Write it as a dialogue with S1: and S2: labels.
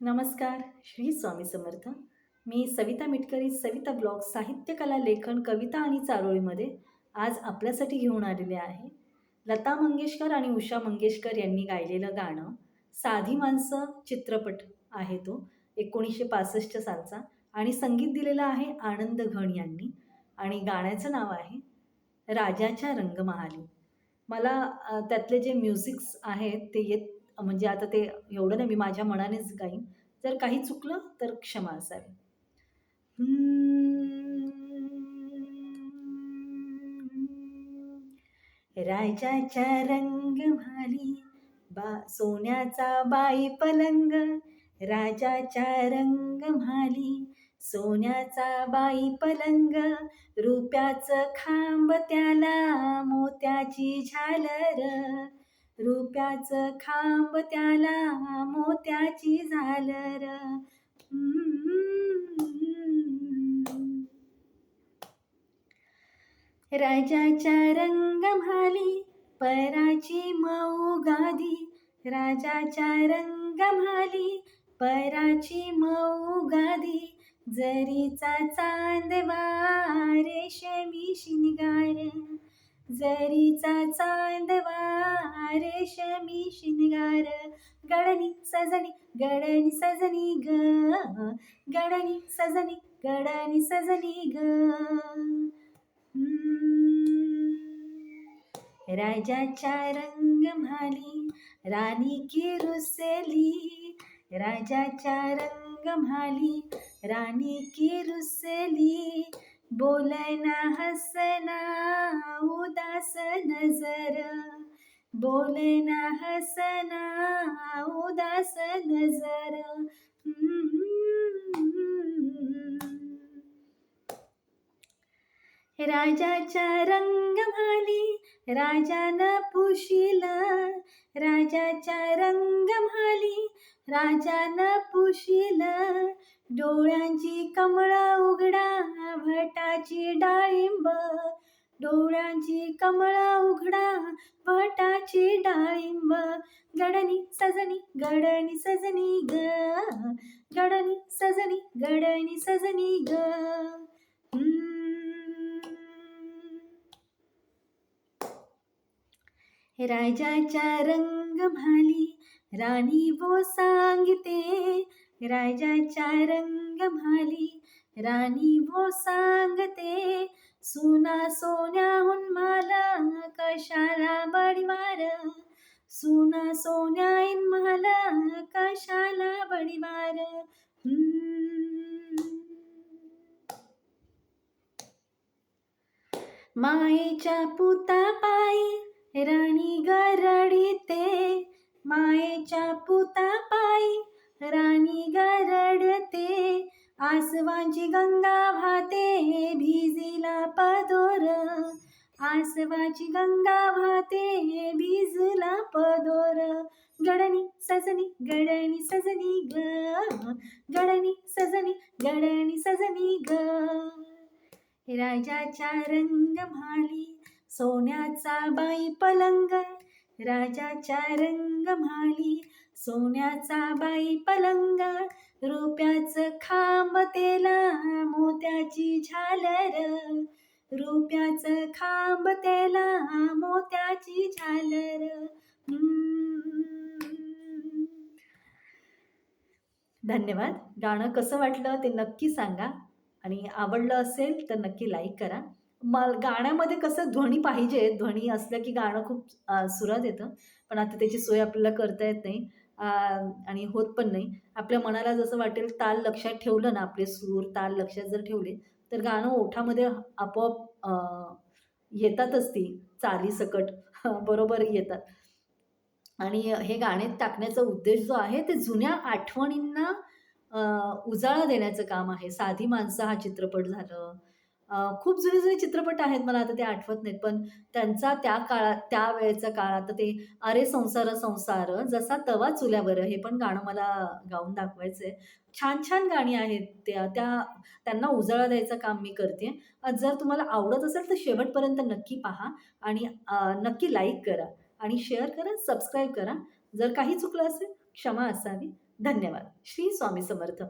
S1: नमस्कार श्री स्वामी समर्थ. मी सविता मिटकरी सविता ब्लॉग साहित्यकला लेखन कविता आणि चारोळीमध्ये आज आपल्यासाठी घेऊन आलेले आहे. लता मंगेशकर आणि उषा मंगेशकर यांनी गायलेलं गाणं साधी माणसं चित्रपट आहे तो एकोणीसशे पासष्ट सालचा. आणि संगीत दिलेलं आहे आनंद घण यांनी. आणि गाण्याचं नाव आहे राजाच्या रंगमहाली. मला त्यातले जे म्युझिक्स आहेत ते येत म्हणजे आता ते एवढं नाही मी माझ्या मनानेच गाईन. जर काही चुकलं तर क्षमा असावी. राजाच्या रंग भाली बा सोन्याचा बाई पलंग. राजाच्या रंग म्हाली सोन्याचा बाई पलंग. रुप्याचं खांब त्याला मोत्याची झालर. रुप्याच खांब त्याला मोत्याची झालर. राजाच्या रंग म्हाली पराची मऊ गादी. राजाच्या रंग म्हाली पराची मऊ गादी. जरीचा चांदवा रेशमी शिनगार जरीचा चांदवा रेशमी शिनगार. गडनी सजनी गडनी सजनी ग. गडनी सजनी गडनी सजनी ग. राजाच्या रंग म्हाली राणी की रुसेली राजाच्या रंग म्हाली राणी की रुसेली बोलना हसना बोलना हसना उदास नजर. राजाच्या रंग म्हाली राजानं पुशिला. राजाच्या रंग म्हाली राजानं पुशिला. डोळ्यांची कमळ उघडा भटाची डाळिंब. डोळ्यांची कमळा उघडा भटाची डाळिंब. गडनी सजनी गडनी सजनी ग. गडनी सजनी गडनी सजनी ग. राजाच्या रंग भाली राणी वो सांगते. राजाच्या रंग भाली राणी वो सांगते. सुना सोन्याहून मला कशाला बडीवार सुना सोन्याईन मला कशाला बडीवार मायेच्या पुता पायी राणी गरडते मायेच्या पुता आसवांची गंगा वाहते भिजिला पदोर. आसवाची गंगा वाहते भिजला पदोर. गडनी सजनी गडणी सजनी ग. गडणी सजनी गडणी सजनी ग. राजाच्या रंग म्हाली सोन्याचा बाई पलंग. राजाच्या रंग म्हाली सोन्याचा बाई पलंग रुप्याचं खांब तेला मोत्याची झालर. रुप्याचं खांब तेला मोत्याची झालर. धन्यवाद. गाणं कसं वाटलं ते नक्की सांगा. आणि आवडलं असेल तर नक्की लाईक करा. मग गाण्यामध्ये कसं ध्वनी पाहिजे ध्वनी असलं की गाणं खूप सुरात येतं. पण आता त्याची सोय आपल्याला करता येत नाही. आणि होत पण नाही. आपल्या मनाला जसं वाटेल ताल लक्षात ठेवलं ना आपले सूर ताल लक्षात जर ठेवले तर गाणं ओठामध्ये आपोआप येतातच ती चाली सकट. बरोबर येतात. आणि हे गाणे टाकण्याचा उद्देश जो आहे ते जुन्या आठवणींना उजाळा देण्याचं काम आहे. साधी माणसं हा चित्रपट झालं खूप जुने जुने चित्रपट आहेत मला आता ते आठवत नाहीत पण त्यांचा त्या काळात त्या वेळेचा काळ आता ते अरे संसार संसार जसा तवा चुल्यावर हे पण गाणं मला गाऊन दाखवायचं आहे छान छान गाणी आहेत त्या त्या त्यांना उजाळा द्यायचं काम मी करते जर तुम्हाला आवडत असेल तर शेवटपर्यंत नक्की पहा आणि नक्की लाईक करा आणि शेअर करा सबस्क्राईब करा जर काही चुकलं असेल क्षमा असावी धन्यवाद. श्री स्वामी समर्थ.